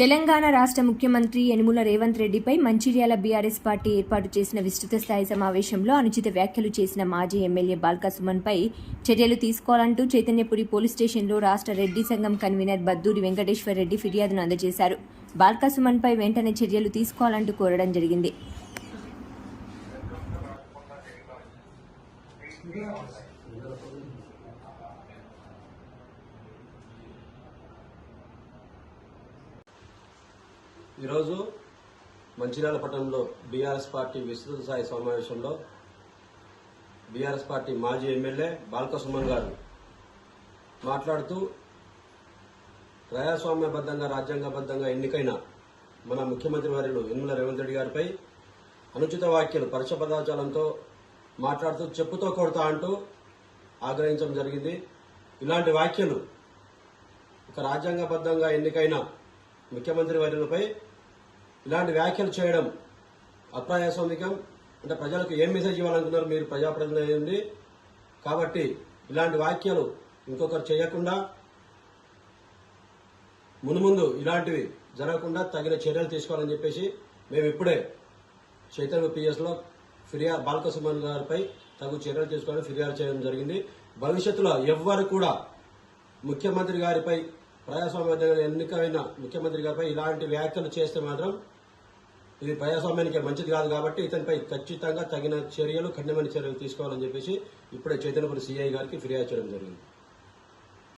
తెలంగాణ రాష్ట్ర ముఖ్యమంత్రి యనుమల రేవంత్ రెడ్డిపై మంచిర్యాల బీఆర్ఎస్ పార్టీ ఏర్పాటు చేసిన విస్తృత స్థాయి సమావేశంలో అనుచిత వ్యాఖ్యలు చేసిన మాజీ ఎమ్మెల్యే బాల్కా సుమన్పై చర్యలు తీసుకోవాలంటూ చైతన్యపురి పోలీస్ స్టేషన్లో రాష్ట్ర రెడ్డి సంఘం కన్వీనర్ బద్దూరి వెంకటేశ్వర్ రెడ్డి ఫిర్యాదును అందజేశారు. బాల్కా సుమన్పై వెంటనే చర్యలు తీసుకోవాలంటూ కోరడం జరిగింది. ఈరోజు మంచిర్యాల పట్టణంలో బీఆర్ఎస్ పార్టీ విస్తృత స్థాయి సమావేశంలో బీఆర్ఎస్ పార్టీ మాజీ ఎమ్మెల్యే బాల్కసుమన్ గారు మాట్లాడుతూ ప్రజాస్వామ్యబద్ధంగా రాజ్యాంగబద్ధంగా ఎన్నికైన మన ముఖ్యమంత్రి వర్యులు యనమల రేవంత్ రెడ్డి గారిపై అనుచిత వ్యాఖ్యలు పరుష పదార్థాలంతో మాట్లాడుతూ చెప్పుతో కొడతా అంటూ ఆగ్రహించడం జరిగింది. ఇలాంటి వ్యాఖ్యలు ఒక రాజ్యాంగబద్ధంగా ఎన్నికైన ముఖ్యమంత్రి వర్యులపై ఇలాంటి వ్యాఖ్యలు చేయడం అప్రాయాసోమికం. అంటే ప్రజలకు ఏం మెసేజ్ ఇవ్వాలనుకున్నారు మీరు ప్రజాప్రతినిధి అయ్యింది కాబట్టి ఇలాంటి వ్యాఖ్యలు ఇంకొకరు చేయకుండా మునుముందు ఇలాంటివి జరగకుండా తగిన చర్యలు తీసుకోవాలని చెప్పేసి మేము ఇప్పుడే చైతన్య పిఎస్లో ఫిర్యాదు బాల్క గారిపై తగు చర్యలు తీసుకోవాలని ఫిర్యాదు చేయడం జరిగింది. భవిష్యత్తులో ఎవ్వరు కూడా ముఖ్యమంత్రి గారిపై ప్రజాస్వామ్య ఎన్నికైన ముఖ్యమంత్రి గారిపై ఇలాంటి వ్యాఖ్యలు చేస్తే మాత్రం ఇది ప్రజాస్వామ్యానికి మంచిది కాదు కాబట్టి ఇతనిపై ఖచ్చితంగా తగిన చర్యలు కఠినమైన చర్యలు తీసుకోవాలని చెప్పేసి ఇప్పుడే చైతన్యపురి సిఐ గారికి ఫిర్యాదు చేయడం జరిగింది.